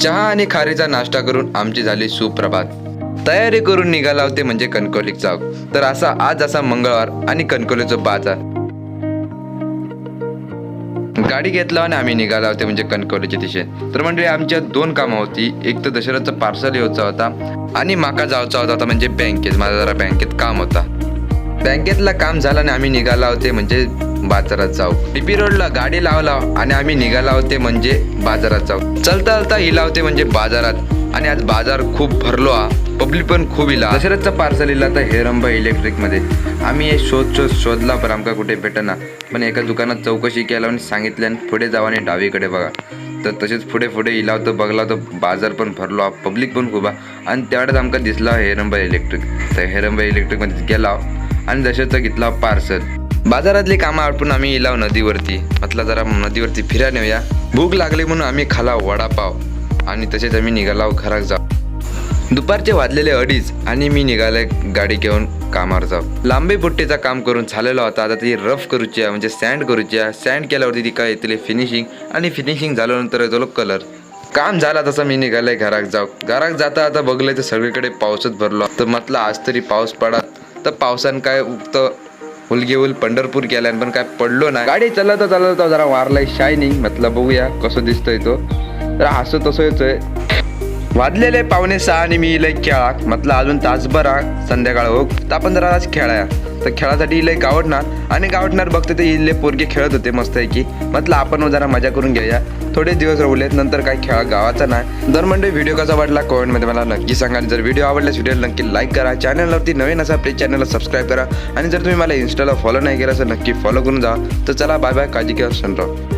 चहा आणि खारीचा नाश्ता करून आमची झाली सुप्रभात. तयारी करून निघाला होते म्हणजे कणकवली चौक तर असा आज असा मंगळवार आणि कणकवलीचा बाजार. गाडी घेतला आणि आम्ही निघाला होते म्हणजे कणकवलीच्या दिशेत. तर म्हणजे आमच्या दोन कामं होती. एक तर दशरथचं पार्सल यायचा होता आणि माका जायचा होता म्हणजे बँकेत. माझा जरा बँकेत काम होता. बँकेतला काम झालं आणि आम्ही निघाला होते म्हणजे बाजारात जाऊ. टीपी रोडला गाडी लावला आणि आम्ही निघाला होते म्हणजे बाजारात जाऊ. चलता चलता हिला होते म्हणजे बाजारात. आणि आज बाजार खूप भरलो हा. पब्लिक पण खूप इला दशरथचा पार्सल इला तर हेरंबा इलेक्ट्रिकमध्ये. आम्ही हे शोध शोध शोधला पण आमका कुठे भेटना. पण एका दुकानात चौकशी केला आणि सांगितलं आणि पुढे जावा आणि डावीकडे बघा. तर तसेच पुढे पुढे इला होतं बघला तर बाजार पण भरलो हा. पब्लिक पण खूप आणि त्यावेळेस आमका दिसला हेरंबा इलेक्ट्रिक तर हेरंबा इलेक्ट्रिकमध्ये गेला. आणि दशरथचा घेतला पार्सल. बाजारातली कामं आटपून आम्ही इलाव नदीवरती. म्हटलं जरा नदीवरती फिरा नेऊया. भूक लागली म्हणून आम्ही खाला वडापाव. आणि तसेच आम्ही निघाला घरात जाऊ. दुपारचे वाजलेले अडीच आणि मी निघाले गाडी घेऊन कामावर जाऊ. लांबी पुट्टीचा काम करून झालेला होता. आता ती रफ करूची आहे म्हणजे सँड करूची आहे. सँड केल्यावरती ती काय येतली फिनिशिंग आणि फिनिशिंग झाल्यानंतर येतो कलर काम झाला तसं मी निघाले घरात जाऊ. घरात जाता आता बघलंय तर सगळीकडे पाऊसच भरलो. तर म्हटलं आज तरी पाऊस पडत तर पावसान काय उगत हुलगी हुल पंढरपूर केल्यान पण काय पडलो नाही. गाडी चालवता चालवता जरा वारलाय शायनिंग मतलब बघूया कसं दिसतोय तो. तर असं तसं येतोय. वाजलेले पावणे सहा आणि मी इलय खेळाक म्हटलं अजून तासभर संध्याकाळ हो तर आपण जरा आज खेळाया. तर खेळासाठी लय गावडणार आणि गावडणार बघते ते इले पोरगे खेळत होते मस्त आहे की म्हटलं आपण हो जरा मजा करून घेऊया. थोडे दिवस राहिलेत नंतर काही खेळा गावाचा नाही. दर म्हणजे व्हिडिओ कसा वाटला कमेंटमध्ये मला नक्की सांगा. जर व्हिडिओ आवडल्यास व्हिडिओ नक्की लाईक करा. चॅनलवरती नवीन असा प्लीज चॅनलला सबस्क्राईब करा. आणि जर तुम्ही मला इन्स्टाला फॉलो नाही केलं तर नक्की फॉलो करून जा. तर चला बाय बाय काळजी घ्या सनराव.